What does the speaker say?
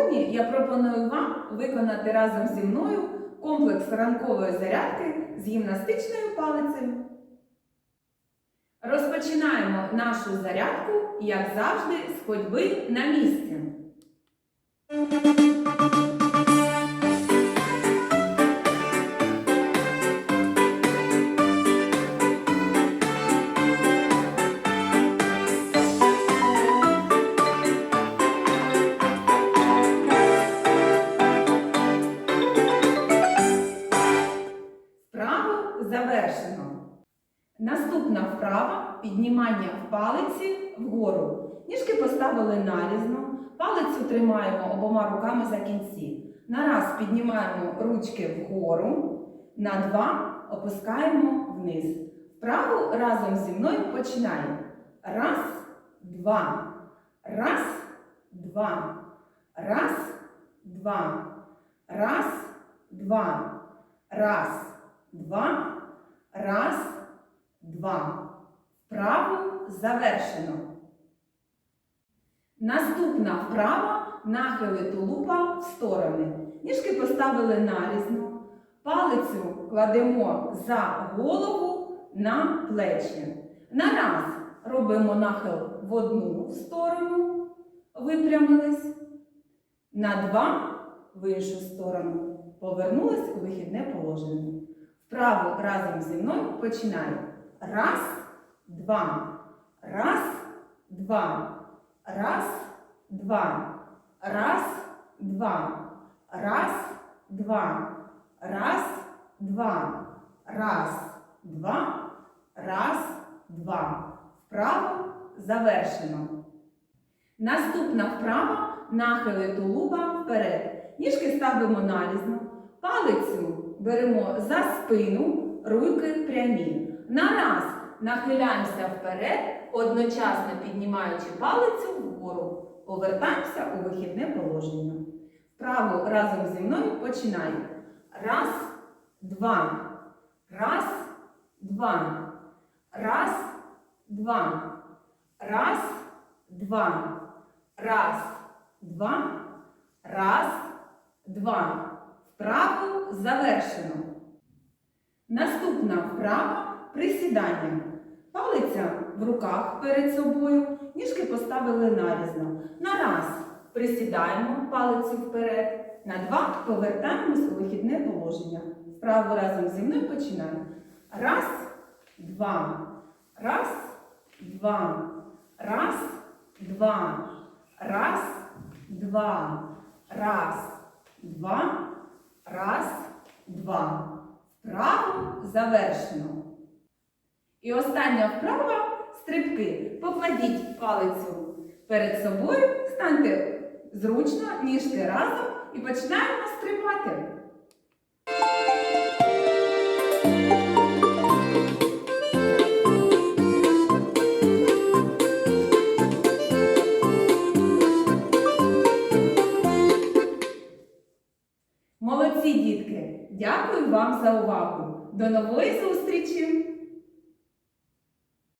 Сьогодні я пропоную вам виконати разом зі мною комплекс ранкової зарядки з гімнастичною палицею. Розпочинаємо нашу зарядку, як завжди, з ходьби на місці. Наступна вправа піднімання в палиці вгору. Ніжки поставили нарізно, палицю тримаємо обома руками за кінці. На раз піднімаємо ручки вгору, на два опускаємо вниз. Вправу разом зі мною починаємо. Раз, два. Раз, два. Раз, два. Раз, два. Раз, два. Два. Вправу завершено. Наступна вправа нахили тулупа в сторони. Ніжки поставили нарізно. Палицю кладемо за голову на плечі. На раз робимо нахил в одну сторону, випрямились. На два в іншу сторону. Повернулись у вихідне положення. Вправу разом зі мною починаю. Раз, два. Раз, два. Раз, два. Раз, два. Раз, два. Раз, два. Раз, два. Раз, два. Вправу завершено. Наступна вправа нахили тулуба вперед. Ніжки ставимо налізно. Палицю беремо за спину, руки прямі. На раз нахиляємося вперед, одночасно піднімаючи палицю вгору. Повертаємося у вихідне положення. Вправу разом зі мною починаємо. Раз, два. Раз, два. Раз, два. Раз, два. Раз, два. Раз, два. Вправу завершено. Наступна вправа присідання. Палиця в руках перед собою, ніжки поставили нарізно. На раз присідаємо палицю вперед, на два повертаємось у вихідне положення. Вправу разом зі мною починаємо. Раз, два. Раз, два. Раз, два. Раз, два. Раз, два. Раз, два. Вправу завершено. І остання вправа стрибки. Покладіть палицю перед собою, станьте зручно, ніжки разом і починаємо стрибати. Молодці, дітки! Дякую вам за увагу! До нової зустрічі!